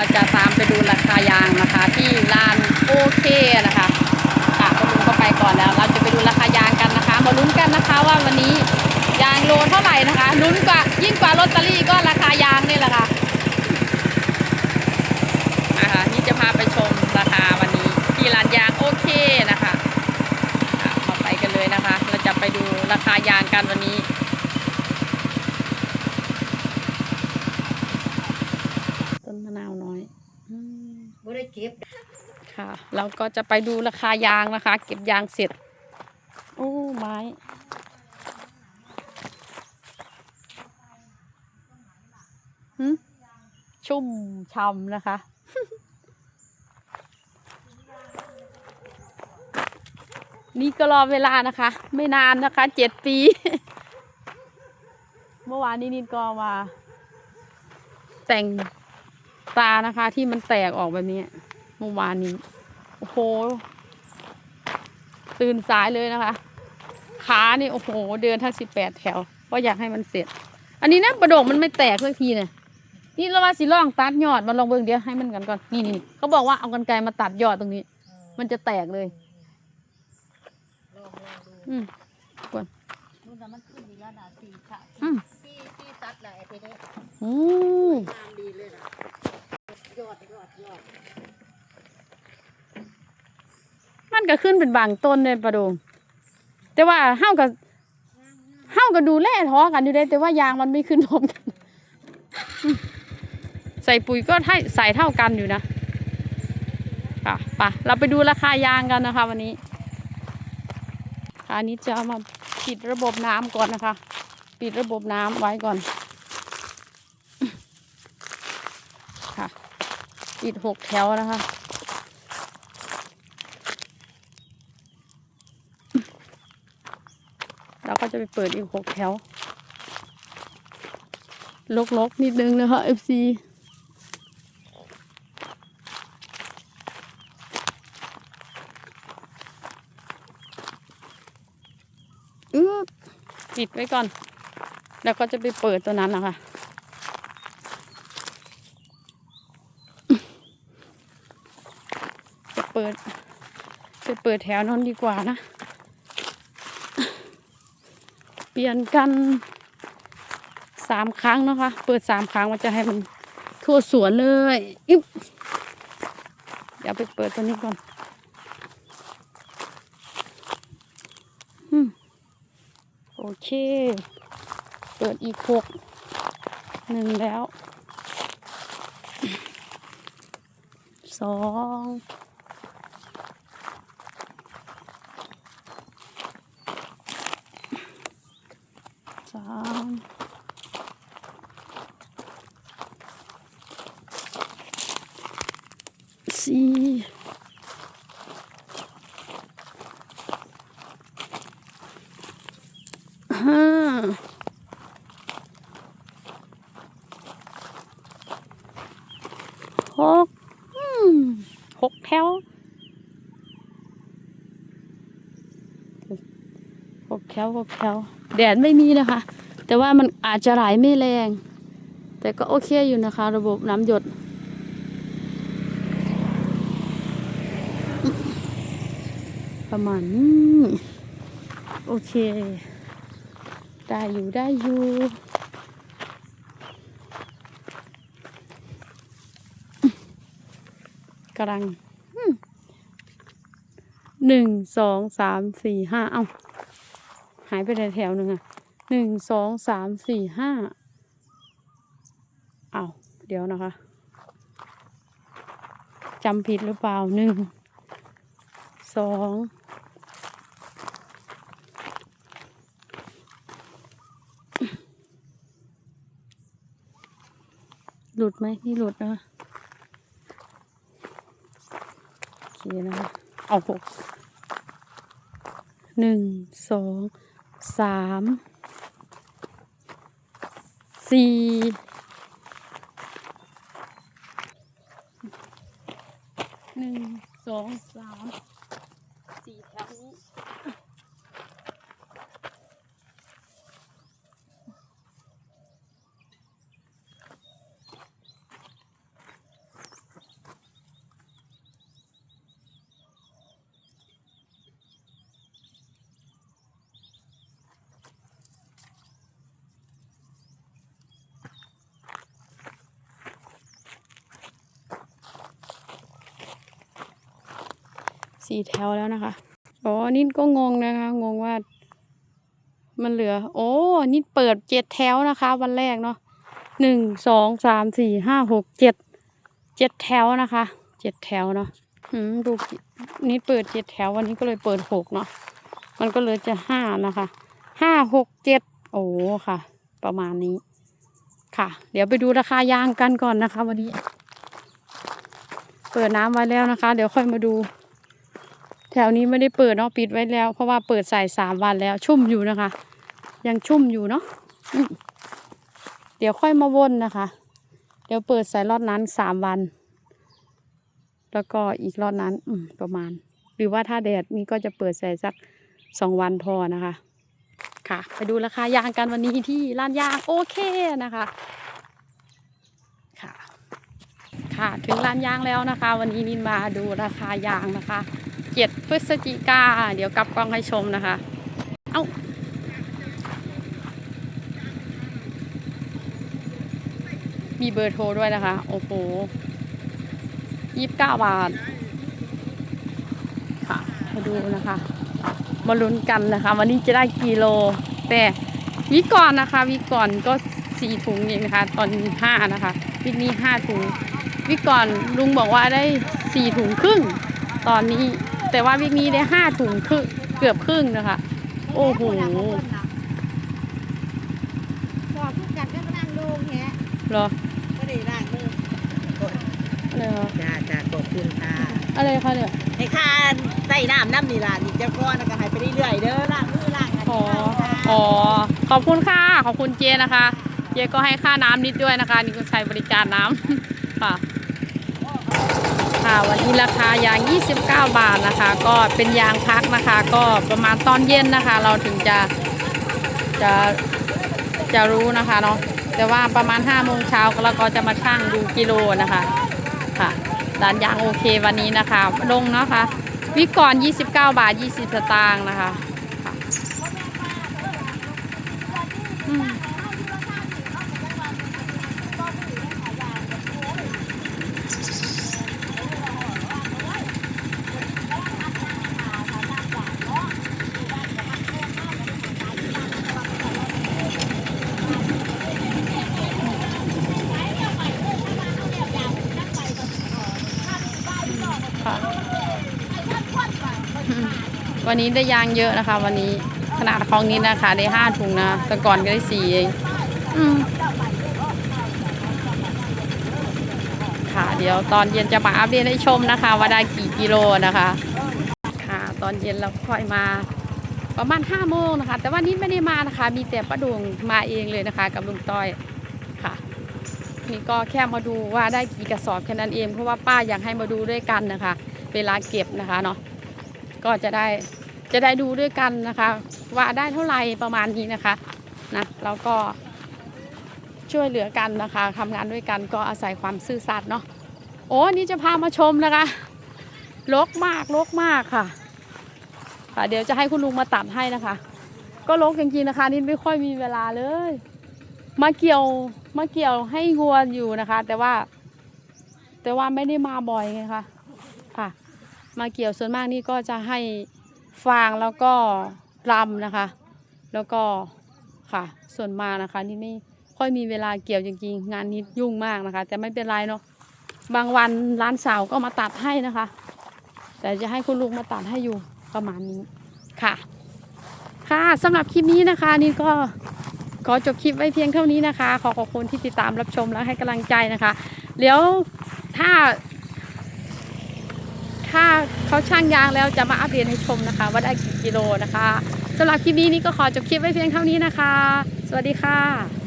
เราจะตามไปดูราคายางนะคะ ที่ลานโอเคนะคะค่ะคุณลุงก็ไปก่อนแล้ว เราจะไปดูราคายางกันนะคะ มาลุ้นกันนะคะว่าวันนี้ยางโลเท่าไหร่นะคะลุ้นกว่ายิ่งกว่าลอตเตอรี่ก็ราคายางนี่แหละค่ะนะคะนี่จะพาไปชมราคาวันนี้ที่ลานยางโอเคนะคะค่ะมาไปกันเลยนะคะ เราจะไปดูราคายางกันวันนี้ ต้นมะนาวน้อยอืม บ่ได้เก็บ ค่ะ เราก็จะไปดูราคายางนะคะ เก็บยางเสร็จ โอ้ ไม้หึชุ่มช่ำนะคะ นี่ก็รอเวลานะคะ ไม่นานนะคะเจ็ดปี เมื่อวานนี้นิดก็มา แต่งตานะคะที่มันแตกออกแบบนี้ เมื่อวานนี้ โอ้โห ตื่นสายเลยนะคะ ขานี่โอ้โห เดินทั้งสิบแปดแถวเพราะอยากให้มันเสร็จ อันนี้นะประโดกมันไม่แตกสักทีเนี่ยนี่เราว่าสิลองตัดยอดมาลองเบิ่งเดียวให้มันกันก่อน นี่นี่เขาบอกว่าเอากันไกรมาตัดยอดตรงนี้ มันจะแตกเลยลองลองดูอืมนู่นน่ะมันขึ้นอีกแล้วน่ะสี่ค่ะอืมสี่สี่ซัดแหละไอ้ทีนี้อืมงามดีเลยนะยอดยอดยอด มันก็ขึ้นเป็นบางต้นเลยประดง แต่ว่าเฮากับเฮาก็ดูแลท้อกันอยู่ได้แต่ว่ายางมันไม่ขึ้นพร้อมกันใส่ปุ๋ยก็ให้ใส่เท่ากันอยู่นะค่ะไปเราไปดูราคายางกันนะคะวันนี้ค่ะอันนี้จะเอามาปิดระบบน้ำก่อนนะคะ ปิดระบบน้ำไว้ก่อน ค่ะปิดหกแถวนะคะ เราก็จะไปเปิดอีกหกแถวลกๆนิดนึงนะคะ FC อื้อปิดไว้ก่อน แล้วก็จะไปเปิดตัวนั้นนะคะจะเปิดจะเปิดแถวนั้นดีกว่านะ เปลี่ยนกันสามครั้งนะคะ เปิดสามครั้งมันจะให้มันทั่วสวนเลยอิ๊บเดี๋ยวไปเปิดตัวนี้ก่อนโอเค เปิดอีกหกหนึ่งแล้วสองสามสี่ หกหกแถวหกแถวหกแถวแดดไม่มีนะคะ แต่ว่ามันอาจจะไหลไม่แรง แต่ก็โอเคอยู่นะคะ ระบบน้ำหยดประมาณนี้โอเค ได้อยู่ได้อยู่กำลังหนึ่งสองสามสี่ห้าเอ้าหายไปแถวหนึ่งอะหนึ่งสองสามสี่ห้าเอาเดี๋ยวนะคะจำผิดหรือเปล่าหนึ่งสอง หลุดไหมนี่หลุดนะคะโอเคนะคะเอาหกหนึ่งสองสามสี่หนึ่งสองสามสี่แถวนี้ สี่แถวแล้วนะคะอ๋อนี่ก็งงนะคะ งงว่า มันเหลือ โอ้นี่เปิดเจ็ดแถวนะคะ วันแรกเนาะหนึ่งสองสามสี่ห้าหกเจ็ดเจ็ดแถวนะคะเจ็ดแถวเนาะอืมดูนี่เปิดเจ็ดแถววันนี้ก็เลยเปิดหกเนาะมันก็เลยจะห้านะคะห้าหกเจ็ดโอ้ค่ะ ประมาณนี้ ค่ะ เดี๋ยวไปดูราคายางกันก่อนนะคะ วันนี้ เปิดน้ำไว้แล้วนะคะ เดี๋ยวค่อยมาดู แถวนี้ไม่ได้เปิดเนาะปิดไว้แล้ว เพราะว่าเปิดใส่สามวันแล้ว ชุ่มอยู่นะคะ ยังชุ่มอยู่เนาะเดี๋ยวค่อยมาวนนะคะ เดี๋ยวเปิดใส่รอดนั้นสามวัน แล้วก็อีกรอดนั้นอืประมาณ หรือว่าถ้าแดดมีก็จะเปิดใส่สักสองวันพอนะคะ ค่ะ ไปดูราคายางกันวันนี้ที่ร้านยางโอเคนะคะค่ะ ค่ะถึงร้านยางแล้วนะคะ วันนี้นินมาดูราคายางนะคะ เจ็ดพฤศจิกา เดี๋ยวกลับกล้องให้ชมนะคะ เอ้ามีเบอร์โทรด้วยนะคะ โอ้โหยี่สิบเก้าบาท ค่ะ มาดูนะคะ มาลุ้นกันนะคะ วันนี้จะได้กี่โล แต่วิกก่อนนะคะ วิกก่อนก็สี่ถุงเองนะคะ ตอนนี้ห้านะคะ วิกนี้ห้าถุง วิก่อนลุงบอกว่าได้สี่ถุงครึ่ง ตอนนี้ แต่ว่าวิกนี้ได้ห้าถุงครึ่งเกือบครึ่งนะคะ โอ้โหสอบทุกกันก็นั่งดูแฮะเหรอก็ได้ร่างมืออะไรคะจ้าจ้าขอบคุณค่ะอะไรคะเนี่ยให้ค่าใส่น้ำน้ำนี่ล่ะนี่เจ้าก้อนก็ให้ไปเรื่อยๆเด้อล่างมือล่างอันอ๋อนี้ค่ะอ๋อขอบคุณค่ะขอบคุณเจนะคะ เจก็ให้ค่าน้ำนิดด้วยนะคะ นี่ก็ใช้บริการน้ำค่ะ ค่ะ วันนี้ราคายาง 29 บาทนะคะ ก็เป็นยางพักนะคะ ก็ประมาณตอนเย็นนะคะ เราถึงจะจะจะรู้นะคะเนาะแต่ว่าประมาณ5โมงเช้าเราก็จะมาชั่งดูกิโลนะคะค่ะร้านยางโอเควันนี้นะคะลงนะคะ วิกก่อน29 บาท 20 สตางค์นะคะคะอืม วันนี้ได้ยางเยอะนะคะ วันนี้ขนาดของนี้นะคะ ได้ห้าถุงนะแต่ก่อนก็ได้สี่เองอืมค่ะ เดี๋ยวตอนเย็นจะมาอัปเดตให้ชมนะคะ ว่าได้กี่กิโลนะคะ ค่ะ ตอนเย็นเราค่อยมาประมาณห้าโมงนะคะ แต่ว่านี้ไม่ได้มานะคะ มีแต่ป้าดวงมาเองเลยนะคะ กับลุงต้อยค่ะนี่ก็แค่มาดูว่าได้กี่กระสอบแค่นั้นเองเพราะว่าป้าอยากให้มาดูด้วยกันนะคะ เวลาเก็บนะคะเนาะก็จะได้ จะได้ดูด้วยกันนะคะ ว่าได้เท่าไหร่ประมาณนี้นะคะนะแล้วก็ช่วยเหลือกันนะคะทำงานด้วยกันก็อาศัยความซื่อสัตย์เนาะโอ้นี่จะพามาชมนะคะลกมากลกมากค่ะค่ะ เดี๋ยวจะให้คุณลุงมาตัดให้นะคะ ก็ลกจริงๆนะคะ นี่ไม่ค่อยมีเวลาเลย มาเกี่ยวมาเกี่ยวให้วัวอยู่นะคะ แต่ว่า แต่ว่าไม่ได้มาบ่อยไงคะค่ะ มาเกี่ยวส่วนมากนี่ก็จะให้ ฟางแล้วก็รำนะคะ แล้วก็ค่ะ ส่วนมานะคะ นี่ไม่ค่อยมีเวลาเกี่ยวจริงๆ งานนี้ยุ่งมากนะคะ แต่ไม่เป็นไรเนาะบางวันร้านสาวก็มาตัดให้นะคะ แต่จะให้คุณลุงมาตัดให้อยู่ประมาณนี้ค่ะ ค่ะสำหรับคลิปนี้นะคะ นี่ก็ขอจบคลิปไว้เพียงเท่านี้นะคะ ขอขอบคุณที่ติดตามรับชมและให้กำลังใจนะคะเดี๋ยวถ้า ถ้าเขาช่างยางแล้วจะมาอัปเดตให้ชมนะคะว่าได้กี่กิโลนะคะสำหรับคลิปนี้นี่ก็ขอจบคลิปไว้เพียงเท่านี้นะคะ สวัสดีค่ะ